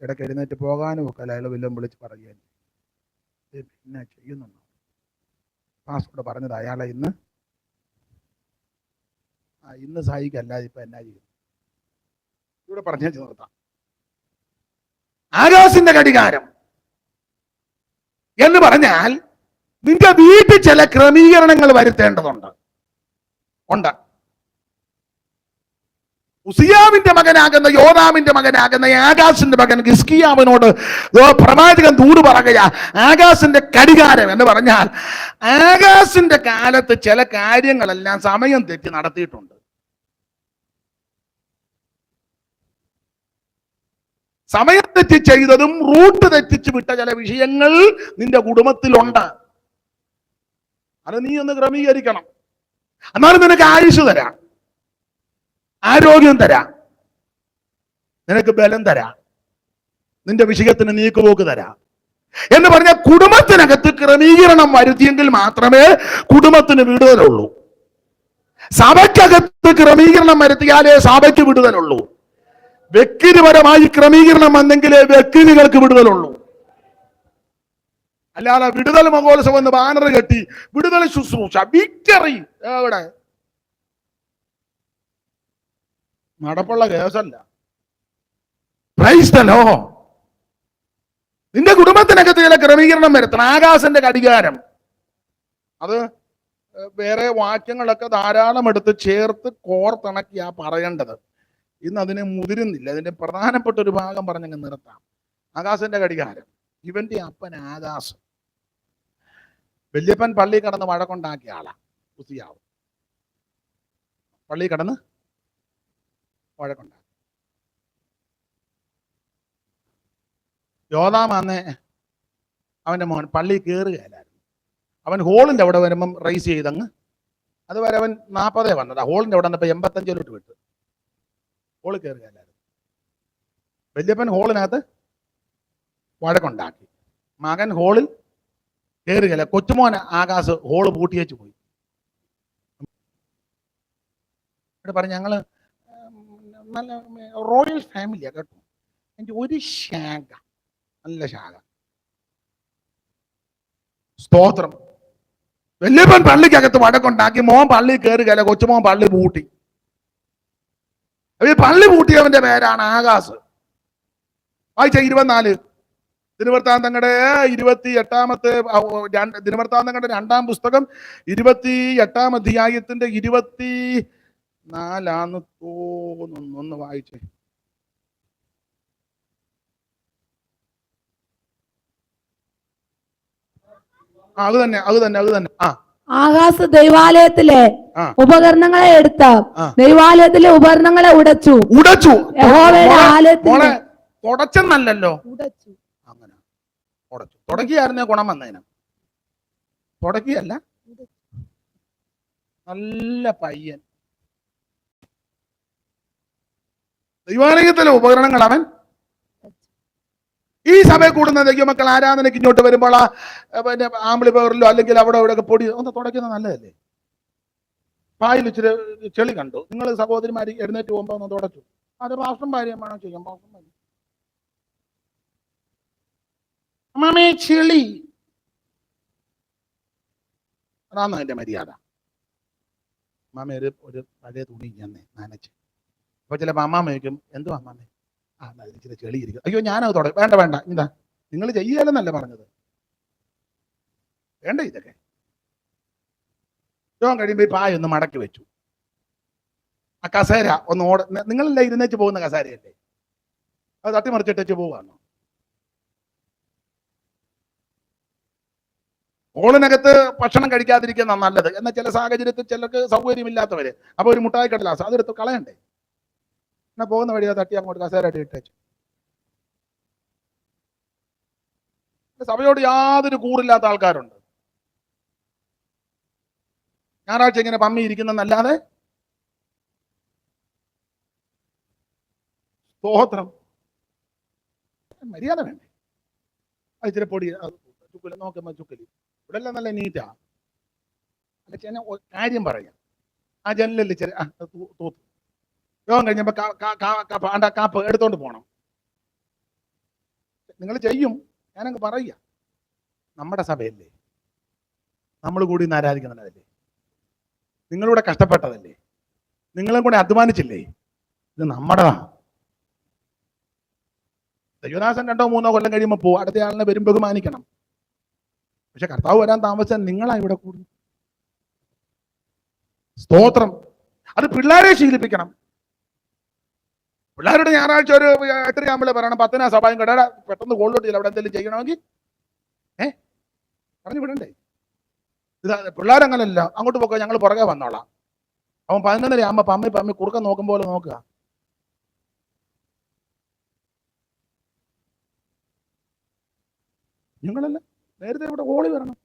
ഇടയ്ക്ക് എഴുന്നേറ്റ് പോകാനും ഒക്കെ അയാൾ വല്ലതും വിളിച്ച് പറയുകയും പിന്നെ ചെയ്യുന്നുണ്ടോ? പാസ്പോർട്ട് പറഞ്ഞത് അയാളെ ഇന്ന് ആ ഇന്ന് സഹായിക്കല്ലാതെ ഇപ്പൊ എന്നാ ചെയ്യും? ഇവിടെ പറഞ്ഞു നിർത്താം. ആകാശിന്റെ ഘടികാരം എന്ന് പറഞ്ഞാൽ നിന്റെ വീട്ടിൽ ചില ക്രമീകരണങ്ങൾ വരുത്തേണ്ടതുണ്ട്. ഉണ്ട്. ഉസിയാവിന്റെ മകനാകുന്ന യോനാമിന്റെ മകനാകുന്ന ആകാശിന്റെ മകൻ ഗിസ്കിയാവിനോട് പ്രവാചകൻ ദൂട് പറയുക ആകാശിന്റെ കടികാരം എന്ന് പറഞ്ഞാൽ ആകാശിന്റെ കാലത്ത് ചില കാര്യങ്ങളെല്ലാം സമയം തെറ്റി നടത്തിയിട്ടുണ്ട്. സമയം തെറ്റി ചെയ്തതും റൂട്ട് തെറ്റിച്ച് വിട്ട ചില വിഷയങ്ങൾ നിന്റെ കുടുംബത്തിലുണ്ട്. അത് നീ ഒന്ന് ക്രമീകരിക്കണം. എന്നാലും നിനക്ക് ആയുസ് തരാം. ആരോഗ്യം തരാം. നിനക്ക് ബലം തരാം. നിന്റെ വിഷയത്തിന് നീക്കുപോക്ക് തരാം. എന്ന് പറഞ്ഞ കുടുംബത്തിനകത്ത് ക്രമീകരണം വരുത്തിയെങ്കിൽ മാത്രമേ കുടുംബത്തിന് വിടുതലുള്ളൂ. സഭയ്ക്കകത്ത് ക്രമീകരണം വരുത്തിയാലേ സഭയ്ക്ക് വിടുതലുള്ളൂ. വ്യക്തിപരമായി ക്രമീകരണം വന്നെങ്കിലേ വ്യക്തികൾക്ക് വിടുതലുള്ളൂ. അല്ലാതെ വിടുതൽ മഹോത്സവം എന്ന് ബാനർ കെട്ടി വിടുതൽ ശുശ്രൂഷ. വിക്ടറി എവിടെ? നടപ്പുള്ള കേസല്ല. ക്രൈസ്തലോ. നിന്റെ കുടുംബത്തിനകത്ത് ചില ക്രമീകരണം വരുത്തണം. ആകാശന്റെ കടികാരം. അത് വേറെ വാക്യങ്ങളൊക്കെ ധാരാളം എടുത്ത് ചേർത്ത് കോർത്തിണക്കിയാ പറയേണ്ടത്. ഇന്ന് അതിനെ മുതിരുന്നില്ല. അതിന്റെ പ്രധാനപ്പെട്ട ഒരു ഭാഗം പറഞ്ഞങ്ങ് നിർത്താം. ആകാശന്റെ കടികാരം. ഇവന്റെ അപ്പൻ ആകാശം. വല്യപ്പൻ പള്ളി കടന്ന് വഴക്കുണ്ടാക്കിയ ആളാ. കുത്തിയാവും പള്ളി കടന്ന് വഴക്കുണ്ടാക്കി. യോധാം അന്ന് അവന്റെ മോൻ പള്ളി കയറുകയല്ലായിരുന്നു അവൻ ഹോളിന്റെ അവിടെ വരുമ്പം റൈസ് ചെയ്തങ്ങ് അതുവരെ അവൻ നാൽപ്പതേ വന്നത്. ഹോളിന്റെ അവിടെ വന്നപ്പോൾ എൺപത്തഞ്ചിലോട്ട് വിട്ടു ഹോളിൽ കയറുകയല്ലായിരുന്നു വല്യപ്പൻ ഹോളിനകത്ത് വഴക്കുണ്ടാക്കി. മകൻ ഹോളിൽ കയറുകയല്ല കൊച്ചുമോൻ ആകാശ് ഹോൾ പൂട്ടിയേച്ച് പോയി. പറഞ്ഞു ഞങ്ങൾ ഉം, നല്ല റോയൽ ഫാമിലിയാണ് കേട്ടോ. എന്റെ ഒരു ശാഖ. നല്ല ശാഖ. സ്തോത്രം. വലിയപ്പൻ പള്ളിക്കകത്ത് വടക്കുണ്ടാക്കി മോൻ പള്ളി കയറുകയല്ല കൊച്ചുമോൻ പള്ളി പൂട്ടി. ഈ പള്ളി പൂട്ടിയവന്റെ പേരാണ് ആകാശ് വായിച്ച ഇരുപത്തിനാല്. ദിനവൃത്താന്തങ്ങളുടെ ഇരുപത്തി എട്ടാമത്തെ ദിനവൃത്താന്തങ്ങളുടെ രണ്ടാം പുസ്തകം ഇരുപത്തി എട്ടാം അധ്യായത്തിന്റെ ഇരുപത്തി നാലാന്ന് തോന്നുന്നു. ഒന്ന് വായിച്ചേ. അത് തന്നെ അത് തന്നെ അത് തന്നെ. ആ. ആകാശ ദൈവാലയത്തിലെ. ഉപകരണങ്ങളെ എടുത്ത് ദൈവാലയത്തിലെ ഉപകരണങ്ങളെ ഉടച്ചു. ഉടച്ചു. ആലയത്തിന്റെ തുടച്ചെന്നല്ലല്ലോ. ഉടച്ചു. അങ്ങനെ. ഉടച്ചു. തുടക്കിയായിരുന്നേ ഗുണം വന്നതിന് തുടക്കിയല്ല. നല്ല പയ്യൻ. ദൈവാലയത്തിലെ ഉപകരണങ്ങൾ അവൻ ഈ സഭയിൽ കൂടുന്ന ദൈവമക്കൾ ആരാധനയ്ക്ക് ഇങ്ങോട്ട് വരുമ്പോൾ ആ പിന്നെ ആമ്പിളി പവറിലോ അല്ലെങ്കിൽ അവിടെ അവിടെ ഒക്കെ പൊടി ഒന്ന് തുടയ്ക്കുന്നത് നല്ലതല്ലേ? പായിൽ ഇച്ചിരി ചെളി കണ്ടു. നിങ്ങൾ സഹോദരിമാർ എഴുന്നേറ്റ് പോകുമ്പോൾ ഒന്ന് തുടച്ചു. അത് പാഷ്ടം ഭാര്യമാണോ ചെയ്യാം പാഷ്ടം ഭാര്യ അമ്മാമേ ചെളി. അതാണ് മര്യാദ? അമ്മാമേ ഒരു ഒരു പഴയ തുണി ഞാൻ നനച്ച്. അപ്പൊ ചിലപ്പോ അമ്മാമ്മ ചോദിക്കും എന്തുവാ അമ്മാമേ ആ എന്നാ ഇതിൽ ഇച്ചിരി ചെളി അയ്യോ ഞാനത് തുടങ്ങി വേണ്ട വേണ്ട എന്താ നിങ്ങൾ ചെയ്യാലെന്നല്ല പറഞ്ഞത്. വേണ്ട ഇതൊക്കെ. ഏറ്റവും കഴിയുമ്പോൾ ഈ പായ ഒന്ന് മടക്കി വെച്ചു. ആ കസേര ഒന്ന് ഓട നിങ്ങളല്ലേ ഇരുന്നേച്ച് പോകുന്ന കസേരയല്ലേ? അത് തട്ടിമറിച്ചിട്ടേച്ച് പോവാണോ ഹോളിനകത്ത് ഭക്ഷണം കഴിക്കാതിരിക്കുന്ന നല്ലത്. എന്നാൽ ചില സാഹചര്യത്തിൽ ചിലർക്ക് സൗകര്യമില്ലാത്തവര് അപ്പൊ ഒരു മുട്ടായി കടലാസ് അതെടുത്ത് കളയണ്ടേ? എന്നാ പോകുന്ന വഴി തട്ടി അങ്ങോട്ട് കസേരയിട്ട് ഇട്ടേച്ചു സഭയോട് യാതൊരു കൂറില്ലാത്ത ആൾക്കാരുണ്ട്. ഞായറാഴ്ച ഇങ്ങനെ പമ്മി ഇരിക്കുന്നല്ലാതെ സ്തോത്രം. മര്യാദ വേണ്ടേ? അത് ഇച്ചിരി പൊടി ചുക്കൽ ചുക്കൽ. ഇവിടെ എല്ലാം നല്ല നീറ്റാ. കാര്യം പറയാം. ആ ജനലല്ലേ ചെറിയ ആ യോഗം കഴിഞ്ഞപ്പോ പാണ്ട കാപ്പ് എടുത്തോണ്ട് പോണം. നിങ്ങൾ ചെയ്യും. ഞാനങ്ങ് പറയുക. നമ്മുടെ സഭയല്ലേ? നമ്മൾ കൂടി ഇന്ന് ആരാധിക്കുന്നതല്ലേ നിങ്ങളിവിടെ കഷ്ടപ്പെട്ടതല്ലേ? നിങ്ങളും കൂടെ അധ്വാനിച്ചില്ലേ? ഇത് നമ്മുടെതാ ദൈവദാസൻ രണ്ടോ മൂന്നോ കൊല്ലം കഴിയുമ്പോൾ പോകും അടുത്ത ആളിനെ വരും ബഹുമാനിക്കണം. പക്ഷെ കർത്താവ് വരാൻ താമസിച്ചാൽ നിങ്ങളാ ഇവിടെ കൂടുന്നു സ്തോത്രം. അത് പിള്ളേരെ ശീലിപ്പിക്കണം. പിള്ളേരുടെ ഞായറാഴ്ച ഒരു എത്ര ആകുമ്പോൾ പറയണം. പത്തിനാ സഭയും കട പെട്ടെന്ന് കോളിലോട്ട് അവിടെ എന്തെങ്കിലും ചെയ്യണമെങ്കിൽ. ഏ? പറഞ്ഞു വിടണ്ടേ. ഇത് പിള്ളേരങ്ങനല്ല. അങ്ങോട്ട് പോക്കുക ഞങ്ങൾ പുറകെ വന്നോളാം. അവൻ പതിനൊന്നര ആകുമ്പോൾ പമ്മി പമ്മി കുറുക്കം നോക്കും പോലെ നോക്കുക. നിങ്ങളല്ല. നേരത്തെ ഇവിടെ ഓളി വരണം.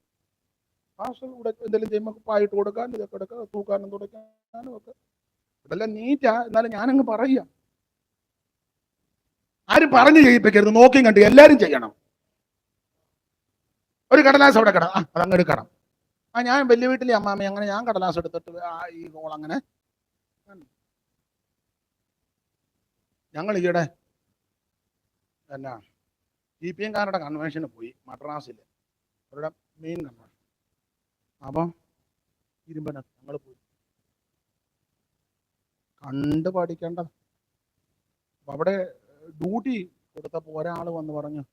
പാസ്റ്റർ ഇവിടെ എന്തെങ്കിലും ചെയ്യുമ്പോൾ പായിട്ട് കൊടുക്കാൻ ഇതൊക്കെ എടുക്കുക തൂക്കാനും തുടയ്ക്കാനും ഒക്കെ. ഇതെല്ലാം നീറ്റാ എന്നാലും ഞാനങ്ങ് പറയുക. ആരും പറഞ്ഞു ചെയ്യിപ്പിക്കരുത്. നോക്കിയും കണ്ടു എല്ലാരും ചെയ്യണം. ഒരു കടലാസ് അവിടെ കിട ആ അതങ്ങ് എടുക്കണം. ആ ഞാൻ വലിയ വീട്ടിലെ അമ്മാമ്മ അങ്ങനെ ഞാൻ കടലാസ് എടുത്തിട്ട് ആ ഈ കോൾ അങ്ങനെ ഞങ്ങൾ ഈയിടെ എന്നാ ജി പി എംകാരുടെ കൺവെൻഷന് പോയി മദ്രാസിൽ അവരുടെ മെയിൻ കൺവെൻഷൻ അപ്പം ഇരുമ്പന ഞങ്ങൾ പോയി. കണ്ട് പഠിക്കേണ്ടത്. അപ്പം അവിടെ ഡ്യൂട്ടി കൊടുത്തപ്പോൾ ഒരാൾ വന്ന് പറഞ്ഞു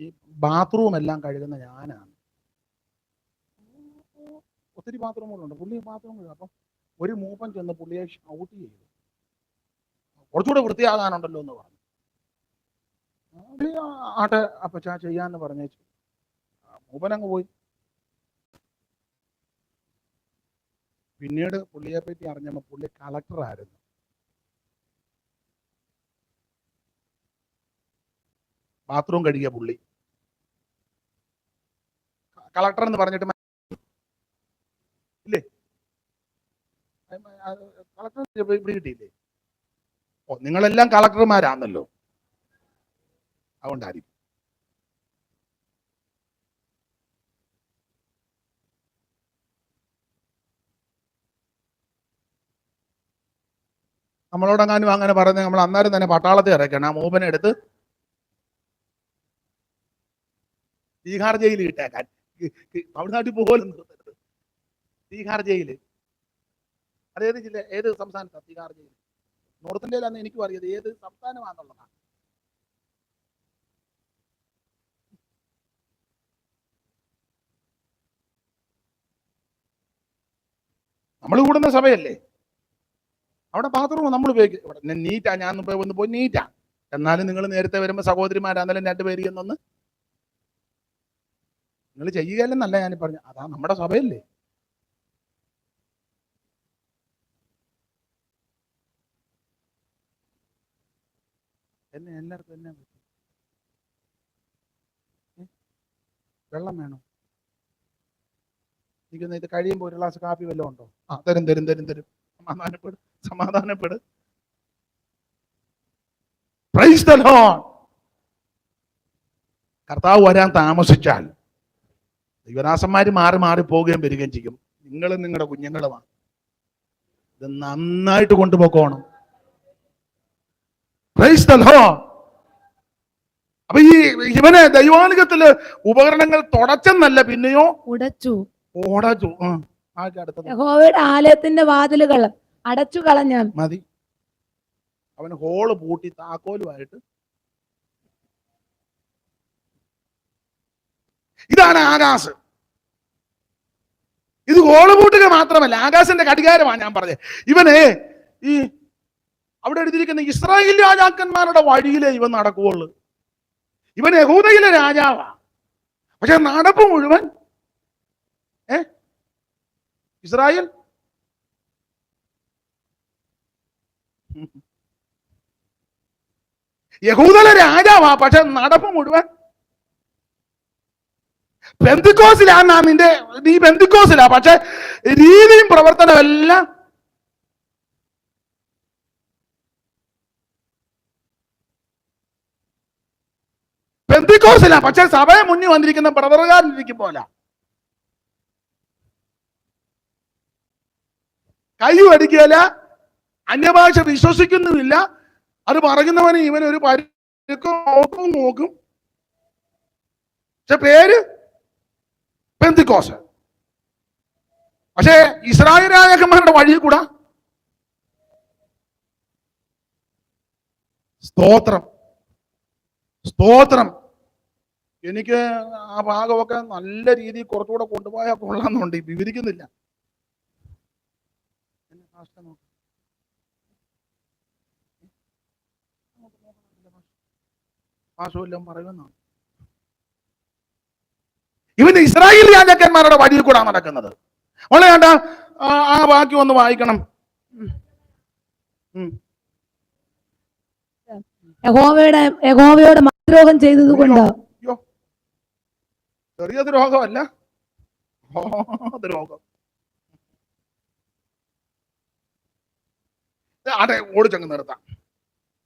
ഈ ബാത്റൂം എല്ലാം കഴുകുന്ന ഞാനാണ്. ഒത്തിരി ബാത്റൂമുകളുണ്ട് പുള്ളി ബാത്റൂം കഴുകും. അപ്പം ഒരു മൂപ്പൻ ചെന്ന് പുള്ളിയെ ഔട്ട് ചെയ്തു. കുറച്ചുകൂടെ വൃത്തിയാകാനുണ്ടല്ലോ എന്ന് പറഞ്ഞു. പുള്ളി ആട്ടെ അപ്പച്ചാ ചെയ്യാന്ന് മൂപ്പൻ അങ്ങ് പോയി. പിന്നീട് പുള്ളിയെ പറ്റി അറിഞ്ഞപ്പോൾ പുള്ളി കളക്ടറായിരുന്നു ബാത്റൂം കഴുകിയ പുള്ളി. കളക്ടർ എന്ന് പറഞ്ഞിട്ട് ഇല്ലേ? കളക്ടർ ഇവിടെ കിട്ടിയില്ലേ? ഓ നിങ്ങളെല്ലാം കളക്ടർമാരാണല്ലോ അതുകൊണ്ടായിരിക്കും. നമ്മളോടെങ്ങാനും അങ്ങനെ പറഞ്ഞ് നമ്മൾ അന്നേരം തന്നെ പട്ടാളത്തെ ഇറക്കണം ആ മൂപ്പനെ എടുത്ത് തീഹാർ ജയിലിൽ ഇട്ടേക്കാൻ തമിഴ്നാട്ടിൽ പോലും നിർത്തരുത്. തീഹാർ ജയിൽ അതേത് ജില്ല ഏത് സംസ്ഥാനത്താണ് തീഹാർ ജയിൽ? നോർത്ത് ഇന്ത്യയിലാന്ന് എനിക്കും അറിയത് ഏത് സംസ്ഥാനമാണെന്നുള്ളതാണ് നമ്മൾ കൂടുന്ന സഭയല്ലേ? അവിടെ ബാത്റൂം നമ്മൾ ഉപയോഗിക്കും നീറ്റാ ഞാൻ ഒന്ന് പോയി നീറ്റാ എന്നാലും നിങ്ങൾ നേരത്തെ വരുമ്പോൾ സഹോദരിമാരാന്നാലും രണ്ടുപേര് എന്നൊന്ന് നിങ്ങൾ ചെയ്യുകയല്ലെന്നല്ല ഞാൻ പറഞ്ഞു. അതാ നമ്മുടെ സഭയല്ലേ. എന്നെ എല്ലാവർക്കും എന്നെ? വെള്ളം വേണോ? നിൽക്കുന്ന ഇത് കഴിയുമ്പോൾ ഒരു ഗ്ലാസ് കാപ്പി വല്ലതും ഉണ്ടോ? ആ തരും തരും തരും തരും. സമാധാനപ്പെട് സമാധാനപ്പെട്. പ്രൈസ്. കർത്താവ് വരാൻ താമസിച്ചാൽ ദൈവദാസന്മാര് മാറി മാറി പോവുകയും വരികയും ചെയ്യും. നിങ്ങളും നിങ്ങളുടെ കുഞ്ഞുങ്ങളുമാണ്. ഇത് നന്നായിട്ട് കൊണ്ടുപോക്കോണം. അപ്പൊ ഈ ഇവനെ ദൈവാനുഗത്തിൽ ഉപകരണങ്ങൾ തുടച്ചെന്നല്ല പിന്നെയോ? ഉടച്ചു. ഓടച്ചു. യഹോവയുടെ ആലയത്തിന്റെ വാതിലുകൾ അടച്ചു കളഞ്ഞ മതി. അവൻ ഹോൾ പൂട്ടി താക്കോലുമായിട്ട് ഇതാണ് ആകാശം. ഇത് ഹോൾ പൂട്ടുക മാത്രമല്ല ആകാശന്റെ കടികാരമാണ് ഞാൻ പറഞ്ഞത്. ഇവനെ ഈ അവിടെ എഴുതിയിരിക്കുന്ന ഇസ്രായേൽ രാജാക്കന്മാരുടെ വഴിയിലേ ഇവൻ നടക്കുകയുള്ളു. ഇവൻ യഹൂദയിലെ രാജാവാ. പക്ഷെ നടപ്പ് മുഴുവൻ ഏ? ഇസ്രായേൽ? യഹൂദയിലെ രാജാവാ പക്ഷെ നടപ്പ് മുഴുവൻ ബന്ധുക്കോസിലാണ് നിന്റെ നീ ബന്ധുക്കോസിലാ പക്ഷെ രീതിയും പ്രവർത്തനവും എല്ലാം ബന്ധുക്കോസിലാ പക്ഷെ സഭയെ മുന്നിൽ വന്നിരിക്കുന്ന ബ്രദറുകാരിലിരിക്കും പോലെ. കൈ അടിക്കുകയില്ല അന്യഭാഷ വിശ്വസിക്കുന്നുമില്ല. അത് പറയുന്നവന് ഇവനൊരു പരുക്കും നോക്കും നോക്കും. പക്ഷെ പേര് പെന്തിക്കോസ്. പക്ഷേ ഇസ്രായേൽ രാജാക്കന്മാരുടെ വഴിയിൽ കൂടാ. സ്തോത്രം. സ്തോത്രം. എനിക്ക് ആ ഭാഗമൊക്കെ നല്ല രീതിയിൽ കുറച്ചുകൂടെ കൊണ്ടുപോയാൽ കൊള്ളാമെന്നുണ്ട്. വിവരിക്കുന്നില്ല. ഭാഷ പറയുമെന്നാണ് ഇവന് ഇസ്രായേൽ രാജാക്കന്മാരുടെ വഴിയിൽ കൂടാ നടക്കുന്നത്. വളരെ വേണ്ട ആ ബാക്കി ഒന്ന് വായിക്കണം. യഹോവയുടെ യഹോവയോട് മദ്രോഹം ചെയ്തത് കൊണ്ട്? ചെറിയ ദ്രോഹമല്ല ദ്രോഹം അതെ ഓടിച്ചങ്ങ് നിർത്താം.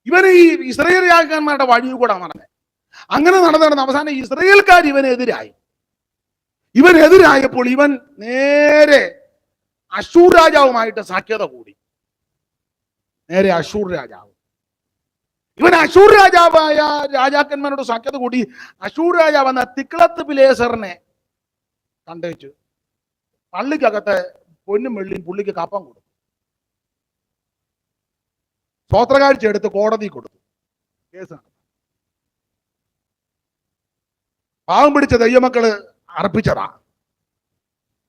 ഇവന് ഈ ഇസ്രയേൽ രാജാക്കന്മാരുടെ വഴിയിൽ കൂടെ നടന്നത് അങ്ങനെ നടന്നു നടന്ന് അവസാനം ഇസ്രയേൽക്കാർ ഇവനെതിരായി. ഇവനെതിരായപ്പോൾ ഇവൻ നേരെ അശൂർ രാജാവുമായിട്ട് സാഖ്യത കൂടി. നേരെ അശൂർ രാജാവ്. ഇവൻ അശൂർ രാജാവായ രാജാക്കന്മാരോട് സാഖ്യത കൂടി അശൂർ രാജാവ് എന്ന തിക്ലത്ത് പിലേസറിനെ കണ്ടേച്ചു പള്ളിക്കകത്തെ പൊന്നും വെള്ളിയും പുള്ളിക്ക് കപ്പം കൊടുത്തു. സ്വോത്രകാഴ്ച എടുത്ത് കോടതി കൊടുത്തു. കേസാണ്. പാവം പിടിച്ച ദൈവമക്കൾ അർപ്പിച്ചതാ.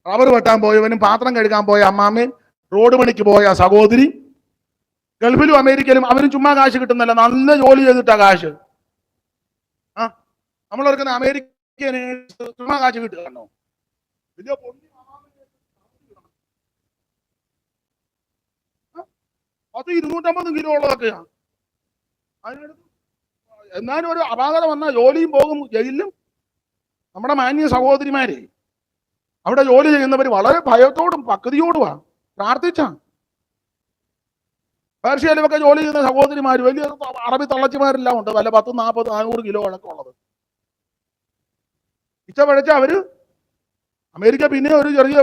റബ്ബർ വെട്ടാൻ പോയവനും പാത്രം കഴുകാൻ പോയ അമ്മാമ്മയും റോഡ് പണിക്ക് പോയ സഹോദരി ഗൾഫിലും അമേരിക്കയിലും അവരും ചുമ്മാ കാശ് കിട്ടുന്നല്ല നല്ല ജോലി ചെയ്തിട്ടാ കാശ്. ആ നമ്മൾ ഓർക്കുന്ന അമേരിക്കന് ചുമ്മാ കാശ് കിട്ടുകയാണോ വലിയ പത്ത് ഇരുന്നൂറ്റമ്പത് കിലോ ഉള്ളതൊക്കെ എന്നാലും ഒരു അപാകത വന്നാൽ ജോലിയും പോകും ജയിലിലും നമ്മുടെ മാന്യ സഹോദരിമാരെ അവിടെ ജോലി ചെയ്യുന്നവർ വളരെ ഭയത്തോടും പക്വതയോടുമാ പ്രാർത്ഥിച്ച. പേർഷ്യയിലൊക്കെ ജോലി ചെയ്യുന്ന സഹോദരിമാർ വലിയ അറബി തള്ളച്ചിമാരെല്ലാം ഉണ്ട്. വല്ല പത്ത് നാൽപ്പത് നാനൂറ് കിലോ അടക്കം ഉള്ളത്. ഇച്ച പഴച്ച അവർ അമേരിക്ക പിന്നെ ഒരു ചെറിയ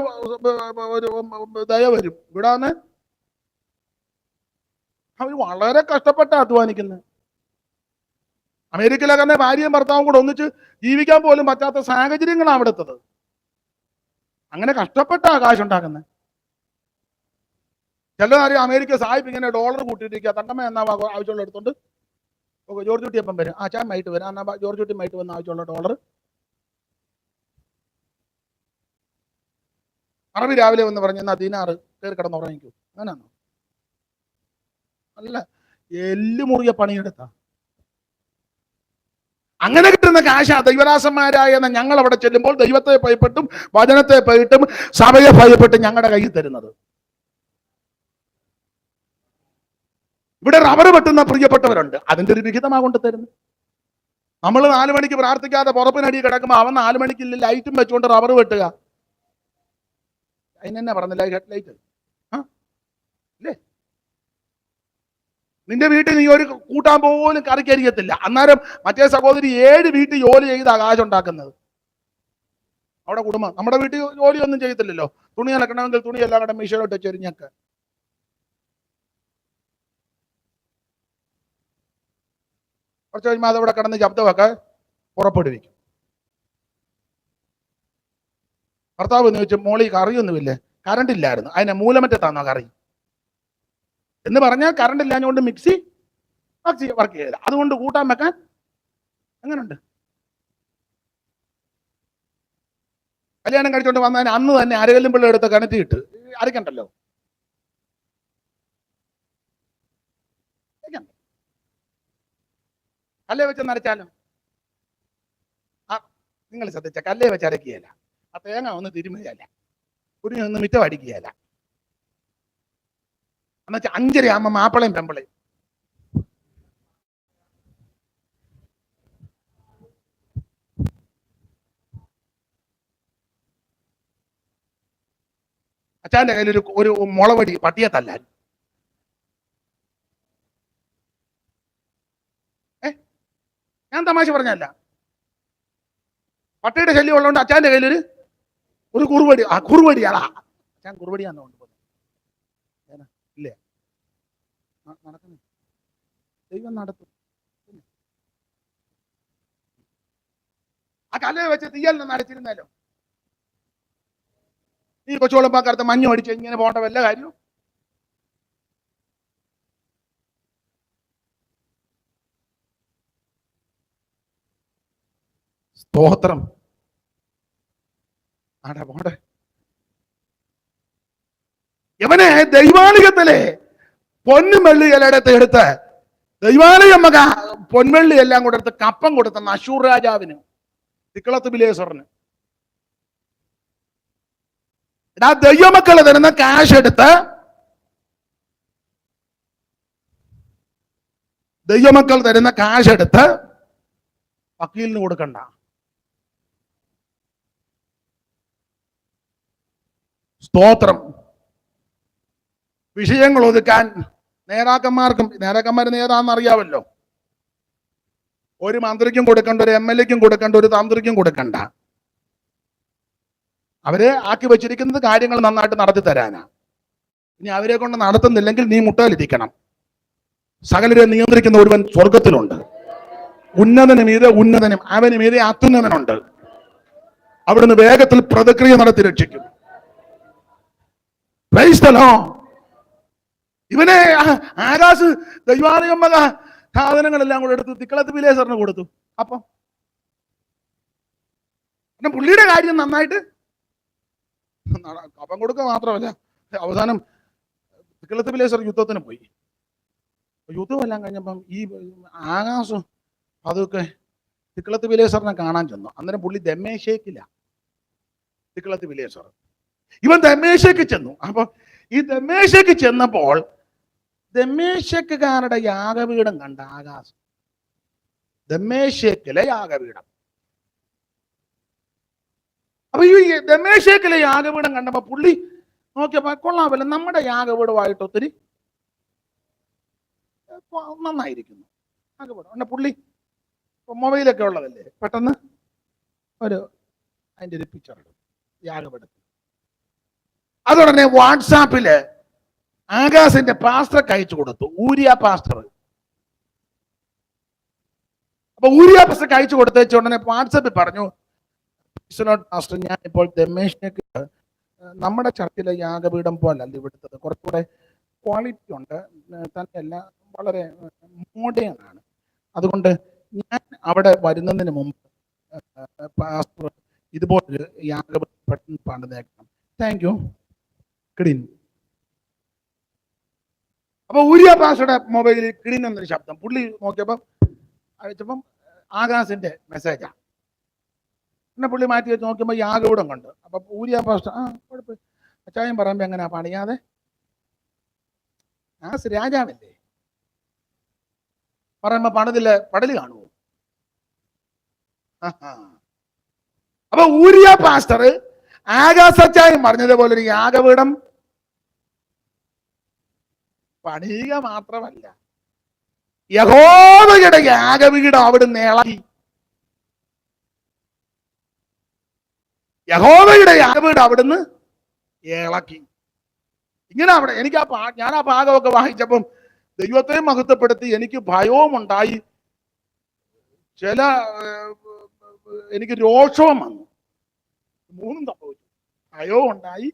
ഒരു ദയ വരും. ഇവിടെ അവർ വളരെ കഷ്ടപ്പെട്ട അധ്വാനിക്കുന്നത് അമേരിക്കയിലൊക്കെ തന്നെ ഭാര്യയും ഭർത്താവും കൂടെ ഒന്നിച്ച് ജീവിക്കാൻ പോലും പറ്റാത്ത സാഹചര്യങ്ങളാണ് അവിടുത്തത് അങ്ങനെ കഷ്ടപ്പെട്ട ആകാശം ഉണ്ടാക്കുന്നത് ചിലതറിയാം അമേരിക്ക സാഹിബ് ഇങ്ങനെ ഡോളർ കൂട്ടിയിട്ടിരിക്കുക. തണ്ടമ്മ എന്നാ ആവശ്യമുള്ള എടുത്തോണ്ട് ഓക്കെ ജോർജ് കുട്ടി അപ്പം വരും. ആ ചാൻ മൈറ്റ് വരാം. എന്നാ ജോർജ് കുട്ടി മൈറ്റ് വന്ന ആവശ്യമുള്ള ഡോളർ അറബി രാവിലെ വന്ന് പറഞ്ഞു എന്നാ ദിനാറ്? കയറി കിടന്ന് ഉറങ്ങിക്കൂ. അങ്ങനെയാണോ അല്ല എല്ല് മുറിയ പണിയെടുത്ത. അങ്ങനെ കിട്ടുന്ന കാശ ദൈവദാസന്മാരായ ഞങ്ങൾ അവിടെ ചെല്ലുമ്പോൾ ദൈവത്തെ ഭയപ്പെട്ടും വചനത്തെ ഭയപ്പെട്ടും സഭയെ ഭയപ്പെട്ടും ഞങ്ങളുടെ കയ്യിൽ തരുന്നത്. ഇവിടെ റബ്ബർ വെട്ടുന്ന പ്രിയപ്പെട്ടവരുണ്ട്. അതിന്റെ ഒരു വിഹിതമാ കൊണ്ട് തരുന്നു നമ്മൾ നാല് മണിക്ക് പ്രാർത്ഥിക്കാതെ പുറപ്പിനടി കിടക്കുമ്പോൾ അവൻ നാല് മണിക്ക് ലൈറ്റും വെച്ചുകൊണ്ട് റബ്ബർ വെട്ടുക. അതിനെന്നെ പറഞ്ഞില്ല ഹെഡ് ലൈറ്റ് ആ? നിന്റെ വീട്ടിൽ നീ ഒരു കൂട്ടാൻ പോലും കറിക്കരിയത്തില്ല അന്നേരം മറ്റേ സഹോദരി ഏഴ് വീട്ടിൽ ജോലി ചെയ്ത് ആകാശം ഉണ്ടാക്കുന്നത്. അവിടെ കുടുംബം. നമ്മുടെ വീട്ടിൽ ജോലിയൊന്നും ചെയ്യത്തില്ലല്ലോ. തുണി അലക്കണമെങ്കിൽ തുണി എല്ലാം കൂടെ മീശയിലോട്ട് ചെരിഞ്ഞൊക്കെ. കുറച്ച് കഴിയുമ്പോൾ അതവിടെ കിടന്ന് ശബ്ദമൊക്കെ പുറപ്പെടുവിക്കും. ഭർത്താവ് എന്ന് ചോദിച്ചു മോളി കറിയൊന്നുമില്ലേ? കറണ്ട് ഇല്ലായിരുന്നു അതിനെ മൂലമറ്റത്താണോ കറി? എന്ന് പറഞ്ഞാൽ കറണ്ട് ഇല്ലാഞ്ഞുകൊണ്ട് മിക്സി വർക്ക് ചെയ്യുക അതുകൊണ്ട് കൂട്ടാൻ വെക്കാൻ എങ്ങനെയുണ്ട് കല്യാണം കഴിച്ചോണ്ട് വന്നതിന് അന്ന് തന്നെ അരകല്ലും പിള്ളേർ എടുത്ത് കണറ്റിയിട്ട് അരക്കണ്ടല്ലോ അരക്കണ്ട. കല്ലേ വെച്ച് നരച്ചാലോ ആ നിങ്ങൾ ശ്രദ്ധിച്ച കല്ലേ വെച്ച് അരക്കുകയല്ല ആ തേങ്ങ ഒന്ന് തിരുമുകയല്ല. ഒന്ന് മിറ്റം അടിക്കുകയല്ല. എന്നുവെച്ചാൽ അഞ്ചര ആകുമ്പോൾ മാപ്പിളയും പെമ്പിളയും. അച്ഛാന്റെ കയ്യിൽ ഒരു ഒരു മുളവടി പട്ടിയെ തല്ലാൻ. ഏ? ഞാൻ തമാശ പറഞ്ഞല്ല പട്ടിയുടെ ശല്യം ഉള്ളതുകൊണ്ട് അച്ഛാന്റെ കയ്യിൽ ഒരു ഒരു കുറുവടി ആ കുറുവടിയാളാ അച്ഛൻ കുറുവടിയാന്ന് ഏതാ? ഇല്ലേ? നടക്കുന്നു ദൈവം നടത്തും. ആ കല വെച്ച് തീയലിന് നടച്ചിരുന്നല്ലോ ഈ കൊച്ചുകുളമ്പാക്കാലത്ത് മഞ്ഞു അടിച്ച് ഇങ്ങനെ പോകേണ്ട വല്ല കാര്യവും? സ്തോത്രം. ആടാ പോടെ ഇവനെ ദൈവാലയത്തിലെ പൊന്നുമെള്ളി എല്ലായിടത്ത് എടുത്ത് ദൈവാലയം മക പൊൻവെള്ളി എല്ലാം കൂടെ എടുത്ത് കപ്പം കൊടുത്ത അശൂർ രാജാവിന് തിക്കളത്ത് ബിലേശ്വറിന്. എടാ ദൈവമക്കൾ തരുന്ന കാശ് എടുത്ത് ദൈവമക്കൾ തരുന്ന കാശ് എടുത്ത് വക്കീലിന് കൊടുക്കണ്ട. സ്തോത്രം. വിഷയങ്ങൾ ഒതുക്കാൻ നേതാക്കന്മാർക്കും നേതാക്കന്മാർ നേതാന്ന് അറിയാമല്ലോ. ഒരു മന്ത്രിക്കും കൊടുക്കണ്ട ഒരു എം എൽ എക്കും കൊടുക്കണ്ട ഒരു തന്ത്രിക്കും കൊടുക്കണ്ട. അവരെ ആക്കി വെച്ചിരിക്കുന്നത് കാര്യങ്ങൾ നന്നായിട്ട് നടത്തി തരാനാ. ഇനി അവരെ കൊണ്ട് നടത്തുന്നില്ലെങ്കിൽ നീ മുട്ടയിലിരിക്കണം സകലരെ നിയന്ത്രിക്കുന്ന ഒരുവൻ സ്വർഗത്തിലുണ്ട് ഉന്നതനും മീതെ ഉന്നതനും അവനും മീതെ അത്യുന്നതനുണ്ട്. അവിടുന്ന് വേഗത്തിൽ പ്രതിക്രിയ നടത്തി രക്ഷിക്കും. പ്രൈസ്. ഇവനെ ആരാസ് ദൈവാലയം മക സാധനങ്ങളെല്ലാം കൂടെ എടുത്ത് തിക്കളത്ത് വിലേസറിന് കൊടുത്തു. അപ്പം പിന്നെ പുള്ളിയുടെ കാര്യം നന്നായിട്ട് കപ്പം കൊടുക്കുക മാത്രമല്ല അവസാനം തിക്കളത്ത് വിലേസർ യുദ്ധത്തിന് പോയി. യുദ്ധമെല്ലാം കഴിഞ്ഞപ്പം ഈ ആകാശം അതൊക്കെ തിക്കളത്ത് വിലേസറിനെ കാണാൻ ചെന്നു. അന്നേരം പുള്ളി ദമ്മേശേക്കില്ല തിക്കളത്ത് വിലേസർ ഇവൻ ദമ്മേശേക്ക് ചെന്നു. അപ്പൊ ഈ ദമേശക്ക് ചെന്നപ്പോൾ ദമേശക്കുകാരുടെ യാഗപീഠം കണ്ട ആകാശം. ദമേശക്കിലെ യാഗപീഠം. അപ്പൊ ഈ ദമേശക്കിലെ യാഗപീഠം കണ്ടപ്പോ പുള്ളി നോക്കിയപ്പോ കൊള്ളാമല്ലോ നമ്മുടെ യാഗപീഠമായിട്ട് ഒത്തിരി നന്നായിരിക്കുന്നു. യാഗപീഠം. പിന്നെ പുള്ളി മൊബൈലൊക്കെ ഉള്ളതല്ലേ? പെട്ടെന്ന് ഒരു അതിന്റെ ഒരു പിക്ചർ ഇടും. യാഗപീഠത്തിൽ അതുടനെ വാട്സാപ്പിൽ ആകാശിന്റെ പാസ്റ്റർക്ക് അയച്ചു കൊടുത്തു. ഊരിയ പാസ്റ്റർ അപ്പൊ ഊരിയ പാസ്റ്റർക്ക് അയച്ചു കൊടുത്തേച്ച ഉടനെ വാട്സാപ്പിൽ പറഞ്ഞു "ഈശ്വരൻ പാസ്റ്റർ ഞാൻ ഇപ്പോൾ ദമേഷിനേക്ക് നമ്മുടെ ചർച്ചിലെ യാഗപീഠം പോലല്ല ഇവിടുത്തെ കുറച്ചുകൂടെ ക്വാളിറ്റി ഉണ്ട്. തന്നെയല്ല വളരെ മോഡേൺ ആണ്. അതുകൊണ്ട് ഞാൻ അവിടെ വരുന്നതിന് മുമ്പ് പാസ്റ്റർ ഇതുപോലൊരു യാഗപീഠം പെട്ടെന്ന് പണിതേക്കണം താങ്ക് യു കിടിൻ. അപ്പൊ ഊരിയ പാഷയുടെ മൊബൈലിൽ കിടിൻ എന്നൊരു ശബ്ദം. പുള്ളി നോക്കിയപ്പം അയച്ചപ്പം ആകാശിന്റെ മെസ്സേജാണ് പിന്നെ പുള്ളി മാറ്റി വെച്ച് നോക്കുമ്പോൾ യാഗവിടം കണ്ട്. അപ്പൊ ഊരിയ പാസ്റ്റർ ആ കുഴപ്പം അച്ചായം പറയുമ്പോ എങ്ങനെയാ പണിയാതെ? ആസ് രാജാവല്ലേ? പറയുമ്പോ പണിതിൽ പടൽ കാണുമോ അപ്പൊ ഊരിയ പാസ്റ്റർ ആകാശച്ചായം പറഞ്ഞതുപോലെ ഒരു യാഗപീഠം. പണിയുക മാത്രമല്ല യഹോവയുടെ യാഗപീഠം അവിടെ ഇളകി. യഹോവയുടെ യാഗപീഠം അവിടുന്ന് ഇളക്കി ഇങ്ങനെ അവിടെ എനിക്ക് ആ പാ ഞാൻ ആ ഭാഗമൊക്കെ വായിച്ചപ്പം ദൈവത്തെ മഹത്വപ്പെടുത്തി എനിക്ക് ഭയവും ഉണ്ടായി ചില എനിക്ക് രോഷവും വന്നു. മൂന്നും ഭയവും ഉണ്ടായി.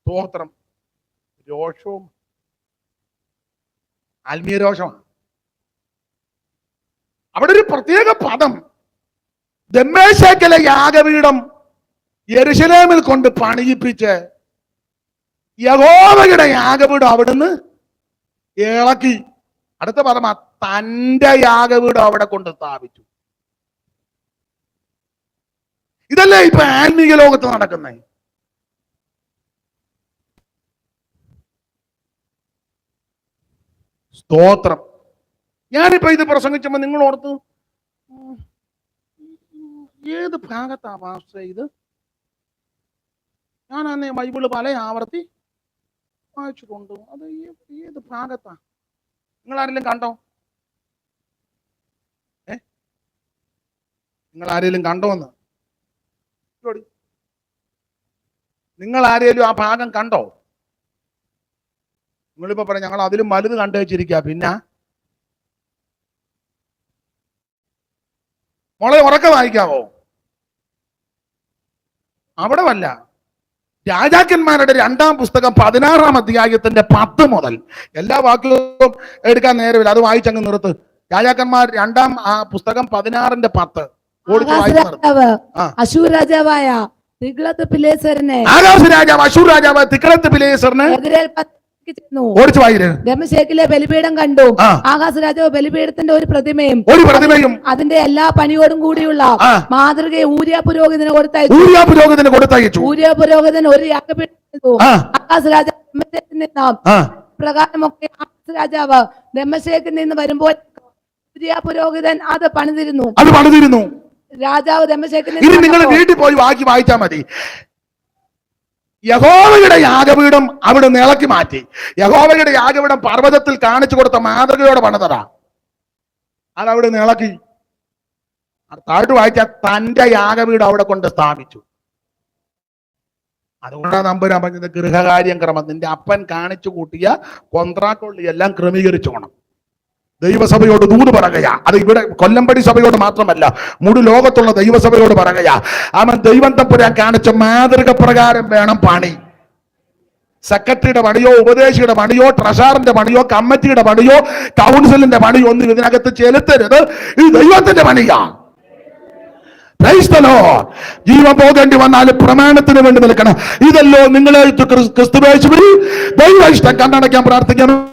സ്തോത്രം. രോഷവും. ആത്മീയ രോഷമാണ്. അവിടെ ഒരു പ്രത്യേക പദം. ദമ്മേശേക്കിലെ യാഗപീഠം യരുഷലേമിൽ കൊണ്ട് പണിയിപ്പിച്ച് യഹോവയുടെ യാഗപീഠം അവിടുന്ന് ഇളക്കി. അടുത്ത പദമാ തന്റെ യാഗപീഠം അവിടെ കൊണ്ട് സ്ഥാപിച്ചു. ഇതല്ലേ ഇപ്പൊ ആത്മീക ലോകത്ത് നടക്കുന്നത് സ്തോത്രം. ഞാനിപ്പോ ഇത് പ്രസംഗിച്ചപ്പോ നിങ്ങൾ ഓർത്ത് ഏത് ഭാഗത്താ പാസ്റ്റർ ഇത് ഞാൻ അന്ന് ബൈബിൾ പല ആവർത്തി വായിച്ചിട്ടുണ്ട് അത് ഏത് ഭാഗത്താ? നിങ്ങൾ ആരെങ്കിലും കണ്ടോ? ഏ? നിങ്ങൾ ആരെങ്കിലും കണ്ടോ എന്ന് നിങ്ങൾ ആരെങ്കിലും ആ ഭാഗം കണ്ടോ? നിങ്ങളിപ്പോ പറയാം ഞങ്ങൾ അതിലും വലുത് കണ്ടു വെച്ചിരിക്കുക പിന്നെ? മോളെ ഉറക്കം വായിക്കാവോ? അവിടെ വല്ല. രാജാക്കന്മാരുടെ രണ്ടാം പുസ്തകം പതിനാറാം അധ്യായത്തിന്റെ പത്ത് മുതൽ. എല്ലാ വാക്കുകളും എടുക്കാൻ നേരമില്ല. അത് വായിച്ചങ്ങ് നിർത്ത്. രാജാക്കന്മാർ രണ്ടാം പുസ്തകം പതിനാറിന്റെ പത്ത്. ഓടിച്ച് ആകാശ വായിച്ചു നിർത്ത്. രാജാവ് ആ. അശൂർ രാജാവായ തിഗ്ലത്ത് പിലേസറിനെ ആകാശ രാജാവ് അശൂർ രാജാവ് തിക്കളത്ത് പിലേസറിന് ഓടിച്ചു വായിര് ദമശേക്കിലെ ബലിപീഠം കണ്ടു. ആകാശ രാജാവ് ബലിപീഠത്തിന്റെ ഒരു പ്രതിമയും ഒരു പ്രതിമയും അതിന്റെ എല്ലാ പണിയോടും കൂടിയുള്ള മാതൃക മാതൃകയെ ഊര്യ പുരോഹിതന് കൊടുത്തയച്ചു. ഊര്യ പുരോഹിതന് കൊടുത്തയച്ചു. ഊര്യ പുരോഹിതൻ ഒരു യാഗപീഠം ആകാശ രാജാവ് പ്രകാരമൊക്കെ ആകാശ രാജാവ് ദമ്മശേക്കിൽ നിന്ന് വരുമ്പോൾ ഊര്യ പുരോഹിതൻ അത് പണിതിരുന്നു. അത് പണിതിരുന്നു. രാജാവ് ദമ്മശേക്കിൽ ഇനി നിങ്ങൾ വീട്ടിൽ പോയി വാക്കി വായിച്ചാൽ മതി. യഹോവയുടെ യാഗപീഠം അവിടെ നിളക്കി മാറ്റി. യഹോവയുടെ യാഗപീഠം പർവതത്തിൽ കാണിച്ചു കൊടുത്ത മാതൃകയോടെ പണിതതാ. അതവിടെ നിളക്കി താഴ്ത്തു വായിച്ച തന്റെ യാഗപീഠം അവിടെ കൊണ്ട് സ്ഥാപിച്ചു. അതുകൊണ്ടാണ് നമ്പുരാൻ പറഞ്ഞത് ഗൃഹകാര്യം ക്രമം. നിന്റെ അപ്പൻ കാണിച്ചു കൂട്ടിയ കൊന്ത്രാക്കുള്ളി എല്ലാം ക്രമീകരിച്ചോണം ദൈവസഭയോട് ദൂത് പറയുക അത് ഇവിടെ കൊല്ലമ്പടി സഭയോട് മാത്രമല്ല മുഴു ലോകത്തുള്ള ദൈവസഭയോട് പറയുക അവൻ ദൈവം കാണിച്ച മാതൃക പ്രകാരം വേണം പണി. സെക്രട്ടറിയുടെ പണിയോ ഉപദേശിയുടെ പണിയോ ട്രഷറിന്റെ പണിയോ കമ്മിറ്റിയുടെ പണിയോ കൗൺസിലിന്റെ പണിയോ ഒന്നും ഇതിനകത്ത് ചെലുത്തരുത്. ഇത് ദൈവത്തിന്റെ പണിയാ. ജീവൻ പോകേണ്ടി വന്നാൽ പ്രമാണത്തിന് വേണ്ടി നിൽക്കണം. ഇതല്ലോ നിങ്ങളെ ക്രിസ്തുവേശുവിൽ ദൈവ ഇഷ്ടം കണ്ണടയ്ക്കാൻ പ്രാർത്ഥിക്കണം